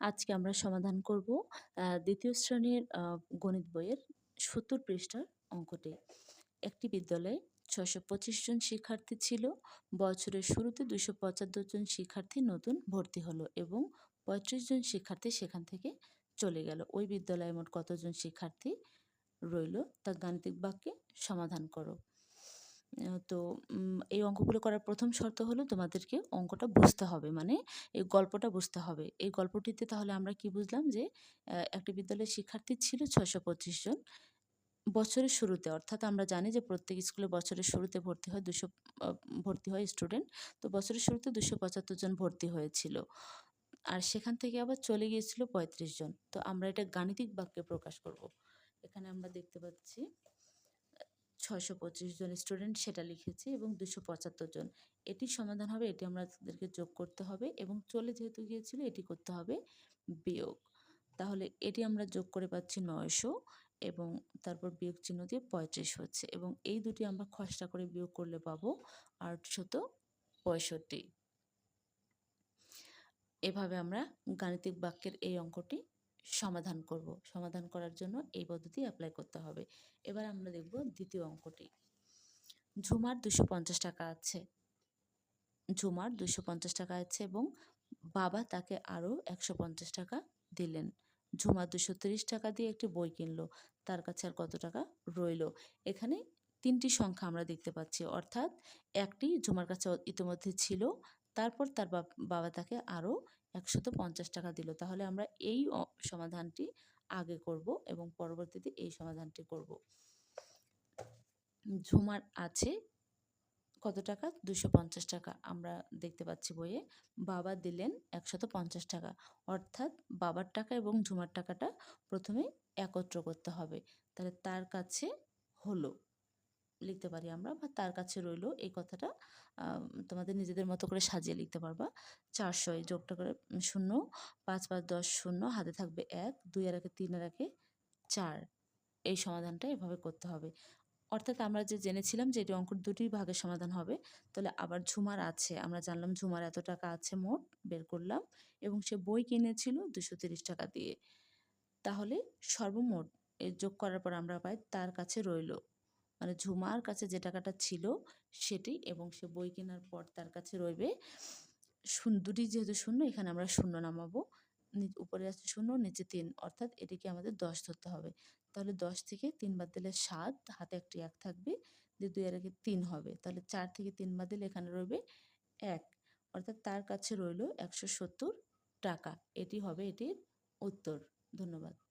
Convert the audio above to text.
আজকে আমরা সমাধান করব দ্বিতীয় শ্রেণির গণিত বইয়ের ৭০ পৃষ্ঠার অঙ্কটি। একটি বিদ্যালয়ে ৬২৫ জন শিক্ষার্থী ছিল। বছরের শুরুতে ২৭৫ জন শিক্ষার্থী নতুন ভর্তি হলো এবং ৩৫ জন শিক্ষার্থী সেখান থেকে চলে গেল। ওই বিদ্যালয়ে মোট কতজন শিক্ষার্থী রইল তা গাণিতিক বাক্যে সমাধান করো। তো এই অঙ্কগুলো করার প্রথম শর্ত হলো তোমাদেরকে অঙ্কটা বুঝতে হবে। মানে এই গল্পটা বুঝতে হবে। এই গল্পটিতে তাহলে আমরা কি বুঝলাম যে একটি বিদ্যালয়ের শিক্ষার্থী ছিল ৬২৫ জন। বছরের শুরুতে অর্থাৎ আমরা জানি যে প্রত্যেক স্কুলে বছরের শুরুতে ভর্তি হয় দুশো ভর্তি হয় স্টুডেন্ট। তো বছরের শুরুতে ২৭৫ জন ভর্তি হয়েছিল। আর সেখান থেকে আবার চলে গিয়েছিল ৩৫ জন। তো আমরা এটা গাণিতিক বাক্যে প্রকাশ করব। এখানে আমরা দেখতে পাচ্ছি ৬২৫ জন স্টুডেন্ট সেটা লিখেছি এবং ২৭৫ জন। এটি সমাধান হবে, এটি আমাদেরকে যোগ করতে হবে এবং চলে যেহেতু গিয়েছিল, এটি করতে হবে বিয়োগ। তাহলে এটি আমরা যোগ করে পাচ্ছি ৯০০ এবং তারপর বিয়োগ চিহ্ন দিয়ে ৩৫ হচ্ছে এবং এই দুটি আমরা খসড়া করে বিয়োগ করলে পাবো ৮৬৫। এভাবে আমরা গাণিতিক বাক্যের এই অঙ্কটি সমাধান করব। সমাধান করার জন্য এই পদ্ধতি এপ্লাই করতে হবে। এবার আমরা দেখব দ্বিতীয় অঙ্কটি। ঝুমার ২৫০ টাকা আছে। ঝুমার ২৫০ টাকা আছে এবং বাবা তাকে আরও ১৫০ টাকা দিলেন। ঝুমা ২৩০ টাকা দিয়ে একটি বই কিনলো। তার কাছে আর কত টাকা রইল? এখানে তিনটি সংখ্যা আমরা দেখতে পাচ্ছি। অর্থাৎ একটি ঝুমার কাছে ইতিমধ্যে ছিল। তারপর তার বাবা তাকে আরও ১৫০ টাকা দিল। তাহলে আমরা এই সমাধানটি আগে করব এবং পরবর্তীতে এই সমাধানটি করব। ঝুমার আছে কত টাকা? ২৫০ টাকা। আমরা দেখতে পাচ্ছি বইয়ে। বাবা দিলেন ১৫০ টাকা। অর্থাৎ বাবার টাকা এবং ঝুমার টাকাটা প্রথমে একত্র করতে হবে। তাহলে তার কাছে হলো। লিখতে পারি আমরা বা তার কাছে রইল এই কথাটা তোমাদের নিজেদের মতো করে সাজিয়ে লিখতে পারবা। ৪০০ এই যোগটা করে ০ ৫ ৫ ১০ শূন্য, হাতে থাকবে ১ ২ আর একে ৩ আর একে ৪ এই সমাধানটা এভাবে করতে হবে। অর্থাৎ আমরা যে জেনেছিলাম যে এটি অঙ্কের দুটি ভাগের সমাধান হবে। তাহলে আবার ঝুমার আছে। আমরা জানলাম ঝুমার এত টাকা আছে মোট, বের করলাম এবং সে বই কিনেছিল ২৩০ টাকা দিয়ে। তাহলে সর্বমোট যোগ করার পর আমরা পাই তার কাছে রইল। মানে ঝুমার কাছে যে টাকাটা ছিল সেটি এবং সে বই কেনার পর তার কাছে রইবে দুটি যেহেতু শূন্য, এখানে আমরা শূন্য নামাবো। উপরে আছে শূন্য, নিচে তিন, অর্থাৎ এটিকে আমাদের ১০ ধরতে হবে। তাহলে ১০ থেকে ৩ বাদ দিলে সাত, হাতে একটি এক থাকবে। দিয়ে দুই আর ৩ হবে। তাহলে চার থেকে ৩ বাদ দিলে এখানে রইবে এক অর্থাৎ তার কাছে রইল ১৭০ টাকা। এটি হবে এটির উত্তর। ধন্যবাদ।